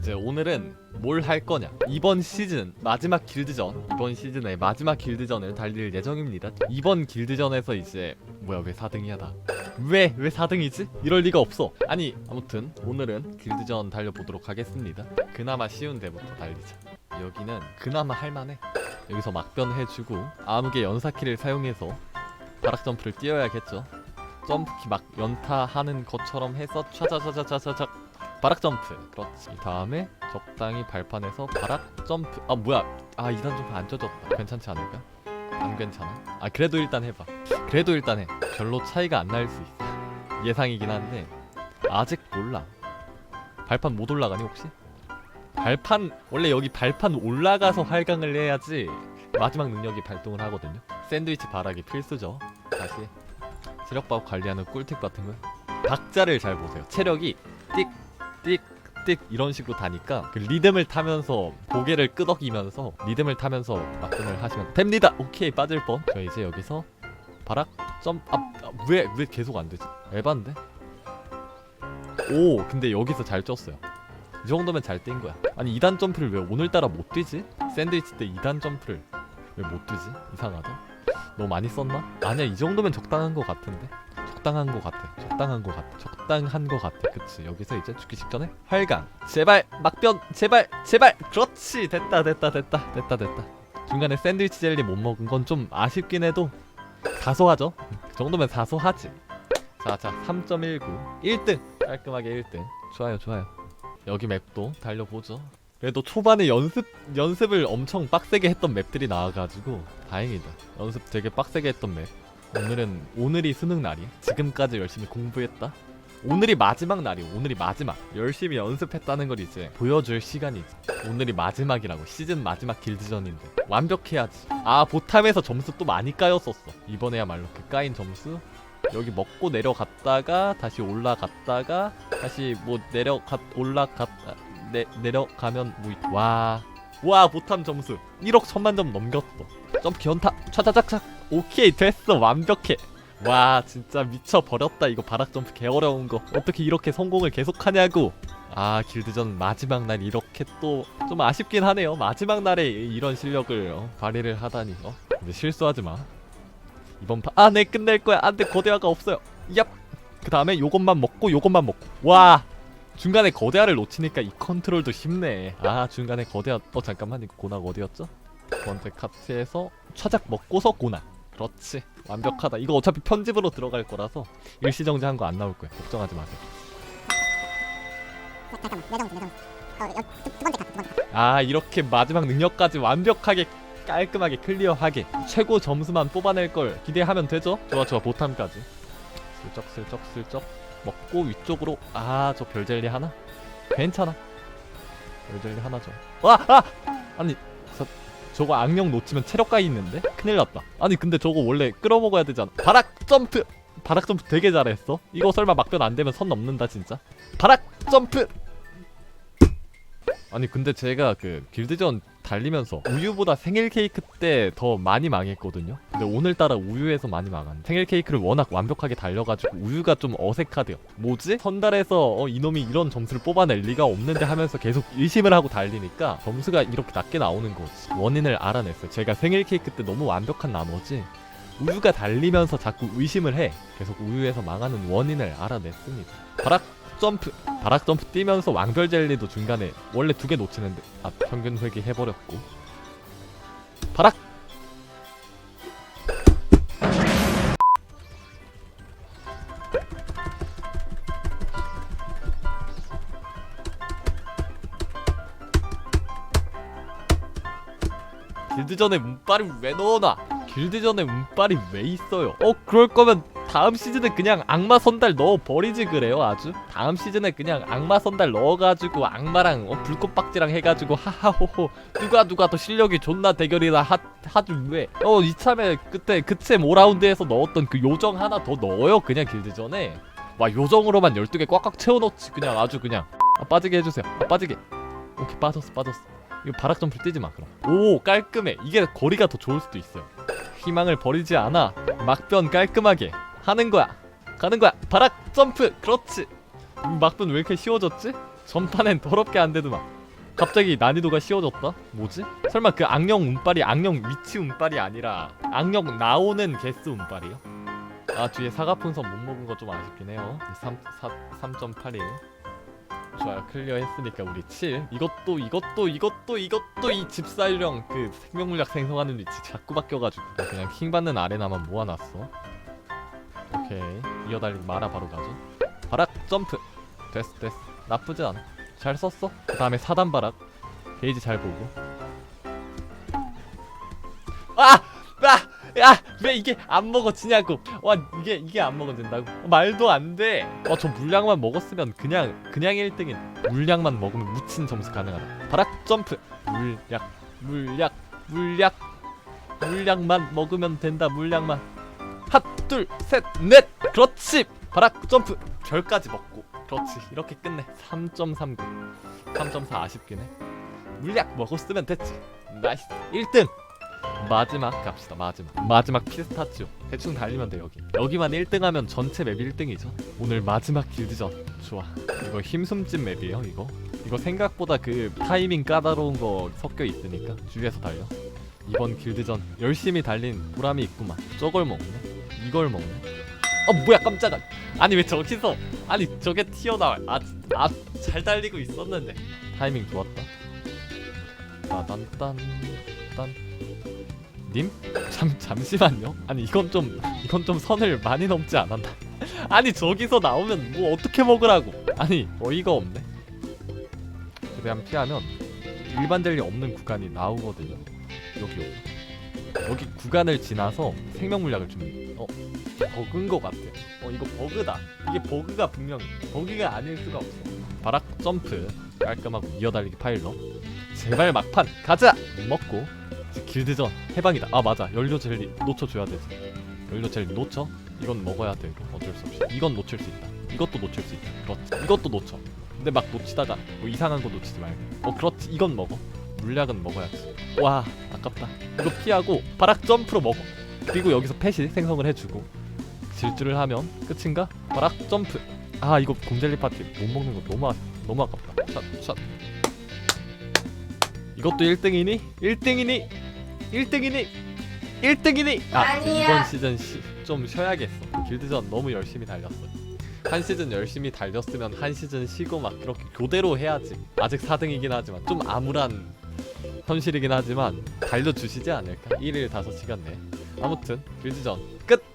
이제 오늘은 뭘 할 거냐? 이번 시즌 마지막 길드전 이번 시즌의 마지막 길드전을 달릴 예정입니다. 이번 길드전에서 이제 뭐야 왜 4등이야 나 왜 왜 4등이지? 이럴 리가 없어. 아니 아무튼 오늘은 길드전 달려보도록 하겠습니다. 그나마 쉬운 데부터 달리자. 여기는 그나마 할만해. 여기서 막변 해주고 암흑의 연사키를 사용해서 바락 점프를 뛰어야겠죠. 점프키 막 연타하는 것처럼 해서 차자자자자자자 바락 점프. 그렇지. 이 다음에 적당히 발판에서 바락 점프. 아 뭐야. 아 2단 점프 안 쪄졌다. 괜찮지 않을까? 안 괜찮아? 아 그래도 일단 해봐. 그래도 일단 해. 별로 차이가 안 날 수 있어. 예상이긴 한데 아직 몰라. 발판 못 올라가니 혹시? 발판 원래 여기 발판 올라가서 활강을 해야지 마지막 능력이 발동을 하거든요. 샌드위치 바락이 필수죠. 다시. 체력 바 관리하는 꿀팁 같은 거. 박자를 잘 보세요. 체력이 띡 띡띡 이런 식으로 다니까 그 리듬을 타면서 고개를 끄덕이면서 리듬을 타면서 막근을 하시면 됩니다. 오케이 빠질 뻔 저 이제 여기서 바락 점아왜왜 왜 계속 안 되지? 에반데? 오 근데 여기서 잘 쪘어요. 이 정도면 잘 뛴 거야. 아니 2단 점프를 왜 오늘따라 못 뛰지? 샌드위치 때 2단 점프를 왜 못 뛰지? 이상하다. 너무 많이 썼나? 아니야 이 정도면 적당한 거 같은데 적당한 거 같아. 적당한 거 같아. 적당한 거 같아. 그치? 여기서 이제 죽기 직전에? 활강. 제발! 막변! 제발! 제발! 그렇지! 됐다 됐다 됐다. 됐다 됐다. 중간에 샌드위치 젤리 못 먹은 건 좀 아쉽긴 해도 사소하죠? 그 정도면 사소하지. 자자. 3.19 1등! 깔끔하게 1등. 좋아요 좋아요. 여기 맵도 달려보죠. 그래도 초반에 연습 연습을 엄청 빡세게 했던 맵들이 나와가지고 다행이다. 연습 되게 빡세게 했던 맵. 오늘은 오늘이 수능 날이야. 지금까지 열심히 공부했다. 오늘이 마지막 날이 오늘이 마지막. 열심히 연습했다는 걸 이제 보여줄 시간이지. 오늘이 마지막이라고 시즌 마지막 길드전인데 완벽해야지. 아 보탐에서 점수 또 많이 까였었어. 이번에야말로 그 까인 점수 여기 먹고 내려갔다가 다시 올라갔다가 다시 뭐 내려갔 올라갔다 내 내려가면 뭐 와. 와 보탐 점수 1억 천만 점 넘겼어 점프 기원타 차자작착 오케이 됐어. 완벽해. 와 진짜 미쳐버렸다. 이거 바락 점프 개 어려운 거. 어떻게 이렇게 성공을 계속하냐고. 아 길드전 마지막 날 이렇게 또 좀 아쉽긴 하네요. 마지막 날에 이런 실력을 어, 발휘를 하다니 어? 근데 실수하지 마. 이번 판 아네 끝낼 거야. 안돼 거대화가 없어요. 얍그 다음에 요것만 먹고 요것만 먹고. 와! 중간에 거대화를 놓치니까 이 컨트롤도 쉽네. 아 중간에 거대화 어 잠깐만. 이거 고나 어디였죠? 두 번째 카트에서 차작 먹고서 고나 그렇지. 완벽하다. 이거 어차피 편집으로 들어갈 거라서 일시정지한 거 안 나올 거야. 걱정하지 마세요. 아 이렇게 마지막 능력까지 완벽하게 깔끔하게 클리어하게 최고 점수만 뽑아낼 걸 기대하면 되죠? 좋아 좋아. 보탐까지. 슬쩍 슬쩍 슬쩍. 먹고 위쪽으로. 아 저 별젤리 하나? 괜찮아. 별젤리 하나죠. 와! 아! 아니 저, 저거 악령 놓치면 체력 가이 있는데? 큰일 났다 아니 근데 저거 원래 끌어먹어야 되잖아 바락 점프! 바락 점프 되게 잘했어 이거 설마 막변 안 되면 선 넘는다 진짜 바락 점프! 아니 근데 제가 그 길드전 달리면서 우유보다 생일 케이크 때 더 많이 망했거든요. 근데 오늘따라 우유에서 많이 망한. 생일 케이크를 워낙 완벽하게 달려가지고 우유가 좀 어색하대요. 뭐지? 선달에서 어, 이놈이 이런 점수를 뽑아낼 리가 없는데 하면서 계속 의심을 하고 달리니까 점수가 이렇게 낮게 나오는 거지. 원인을 알아냈어요. 제가 생일 케이크 때 너무 완벽한 나머지 우유가 달리면서 자꾸 의심을 해. 계속 우유에서 망하는 원인을 알아냈습니다. 바락 점프 바락 점프 뛰면서 왕별 젤리도 중간에 원래 두 개 놓치는데 아 평균 회귀 해버렸고. 바락 길드전에 운빨이 왜 넣어놔? 길드전에 운빨이 왜 있어요? 어 그럴 거면 다음 시즌에 그냥 악마 선달 넣어 버리지 그래요 아주? 다음 시즌에 그냥 악마 선달 넣어가지고 악마랑 어, 불꽃박지랑 해가지고 하하호호. 누가 누가 더 실력이 존나 대결이라 하 하지 왜어 이참에 그때 그챔 5라운드에서 넣었던 그 요정 하나 더 넣어요 그냥 길드 전에. 와 요정으로만 12개 꽉꽉 채워넣지 그냥 아주 그냥. 아, 빠지게 해주세요. 아, 빠지게. 오케이 빠졌어 빠졌어. 이거 바락 점프 뛰지 마 그럼. 오 깔끔해. 이게 거리가 더 좋을 수도 있어요. 희망을 버리지 않아. 막변 깔끔하게 하는 거야. 가는 거야. 바락 점프. 그렇지. 음, 막변 왜 이렇게 쉬워졌지? 전판엔 더럽게 안 되더만. 갑자기 난이도가 쉬워졌다? 뭐지? 설마 그 악령 운빨이 악령 위치 운빨이 아니라 악령 나오는 개수 운빨이요? 아 뒤에 사과풍선 못 먹은 거 좀 아쉽긴 해요. 3, 3.81 좋아요. 클리어 했으니까 우리 7 이것도 이것도 이것도 이것도 이 집사유령 그 생명물약 생성하는 위치 자꾸 바뀌어가지고 그냥 킹받는 아레나만 모아놨어 오케이. 이어달리기 마라 바로 가죠 바락 점프. 됐어 됐어. 나쁘지 않아. 잘 썼어. 그 다음에 사단 바락. 게이지 잘 보고. 아! 아! 야! 왜 이게 안 먹어지냐고. 와 이게 이게 안 먹어진다고? 말도 안돼와저 물량만 먹었으면 그냥 그냥 1등인. 물량만 먹으면 묻힌 점수 가능하다. 바락 점프. 물약 물약 물약 물량만 먹으면 된다 물량만. 핫 둘 셋 넷. 그렇지. 바락 점프. 별까지 먹고. 그렇지. 이렇게 끝내. 3.39 3.4 아쉽긴 해. 물약 먹었으면 됐지. 나이스 1등. 마지막 갑시다 마지막. 마지막 피스타치오. 대충 달리면 돼 여기. 여기만 1등하면 전체 맵 1등이죠. 오늘 마지막 길드전. 좋아. 이거 힘숨집 맵이에요 이거? 이거 생각보다 그 타이밍 까다로운 거 섞여 있으니까. 주위에서 달려. 이번 길드전 열심히 달린 보람이 있구만. 저걸 먹네 이걸 먹네 아 뭐야 깜짝아 아니 왜 저기서 아니 저게 튀어나와 아아잘 달리고 있었는데 타이밍 좋았다 따단딴 딴 님? 잠 잠시만요. 아니 이건 좀 이건 좀 선을 많이 넘지 않았나? 아니 저기서 나오면 뭐 어떻게 먹으라고? 아니 어이가 없네. 최대한 피하면 일반 젤리 없는 구간이 나오거든요. 여기 여기 구간을 지나서 생명물약을 줍니다. 어 버그인 것 같아. 어 이거 버그다. 이게 버그가 분명히 버그가 아닐 수가 없어. 바락 점프 깔끔하고 이어달리기 파일럿. 제발 막판 가자! 먹고 이제 길드전 해방이다. 아 맞아. 연료 젤리 놓쳐줘야 되지. 연료 젤리 놓쳐? 이건 먹어야 돼. 이거 어쩔 수 없이. 이건 놓칠 수 있다. 이것도 놓칠 수 있다. 그렇지. 이것도 놓쳐. 근데 막 놓치다가 뭐 이상한 거 놓치지 말고. 어 그렇지. 이건 먹어. 물약은 먹어야지. 와 아깝다. 이거 피하고 바락 점프로 먹어. 그리고 여기서 펫이 생성을 해주고 질주를 하면 끝인가? 바락 점프 아 이거 곰젤리 파티 못 먹는 거 너무 아, 너무 아깝다 샷 샷 이것도 1등이니? 1등이니? 1등이니? 1등이니? 아 아니야. 이번 시즌 시, 좀 쉬어야겠어 길드전 너무 열심히 달렸어 한 시즌 열심히 달렸으면 한 시즌 쉬고 막 그렇게 교대로 해야지 아직 4등이긴 하지만 좀 암울한 현실이긴 하지만 달려주시지 않을까? 1일 5시간 내 아무튼 길드전 끝!